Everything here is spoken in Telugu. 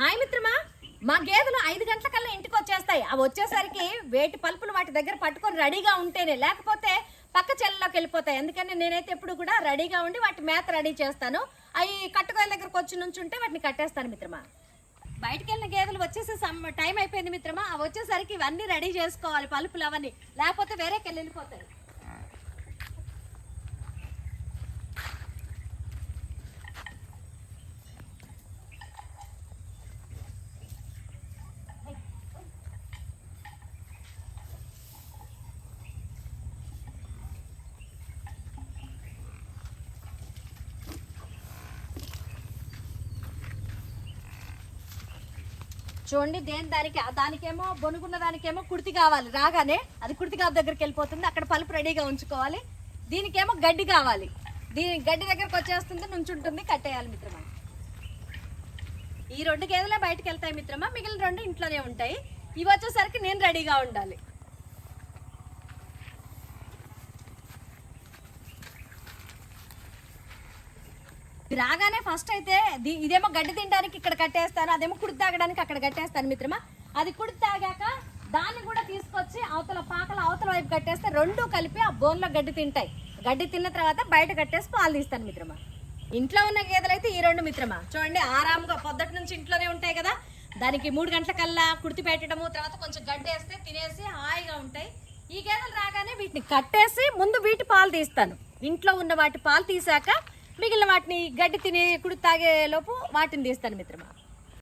హాయ్ మిత్రమా. మా గేదెలు ఐదు గంటలకల్లా ఇంటికి వచ్చేస్తాయి అవి వచ్చేసరికి వేటి పలుపులు వాటి దగ్గర పట్టుకొని రెడీగా ఉంటేనే లేకపోతే పక్క చెల్లలోకి వెళ్ళిపోతాయి. ఎందుకని నేనైతే ఎప్పుడు కూడా రెడీగా ఉండి వాటి మేత రెడీ చేస్తాను. అవి కట్టుకోయల దగ్గరకు వచ్చి నుంచి ఉంటే వాటిని కట్టేస్తాను మిత్రమా. బయటికి వెళ్ళిన గేదెలు వచ్చేసి సమ్ టైం అయిపోయింది మిత్రమా. అవి వచ్చేసరికి ఇవన్నీ రెడీ చేసుకోవాలి పలుపులు అవన్నీ. లేకపోతే వేరేకి వెళ్ళిపోతాయి. చూడండి దేని దానికి దానికేమో బొనుగున్న దానికేమో కుర్తి కావాలి. రాగానే అది కుర్తి కాపు దగ్గరికి వెళ్ళిపోతుంది. అక్కడ పలుపు రెడీగా ఉంచుకోవాలి. దీనికేమో గడ్డి కావాలి. దీని గడ్డి దగ్గరకు వచ్చేస్తుంది నుంచుంటుంది కట్టేయాలి మిత్రమా. ఈ రెండు గేదెలే బయటకు వెళ్తాయి మిత్రమా. మిగిలిన రెండు ఇంట్లోనే ఉంటాయి. ఇవి వచ్చేసరికి నేను రెడీగా ఉండాలి. రాగానే ఫస్ట్ అయితే ఇదేమో గడ్డి తినడానికి ఇక్కడ కట్టేస్తాను అదేమో కుడి తాగడానికి అక్కడ కట్టేస్తాను మిత్రమా. అది కుడి తాగాక దాన్ని కూడా తీసుకొచ్చి అవతల పాకల అవతల వైపు కట్టేస్తే రెండు కలిపి ఆ బోన్లో గడ్డి తింటాయి. గడ్డి తిన్న తర్వాత బయట కట్టేసి పాలు తీస్తాను మిత్రమా. ఇంట్లో ఉన్న గేదెలు అయితే ఈ రెండు మిత్రమా. చూడండి ఆరాముగా పొద్దుటి నుంచి ఇంట్లోనే ఉంటాయి కదా. దానికి మూడు గంటల కల్లా కుర్తి పెట్టడము తర్వాత కొంచెం గడ్డి వేస్తే తినేసి హాయిగా ఉంటాయి. ఈ గేదెలు రాగానే వీటిని కట్టేసి ముందు వీటి పాలు తీస్తాను. ఇంట్లో ఉన్న వాటి పాలు తీసాక మిగిలిన వాటిని గడ్డి తిని కుడి తాగే లోపు వాటిని తీస్తాను మిత్రమా?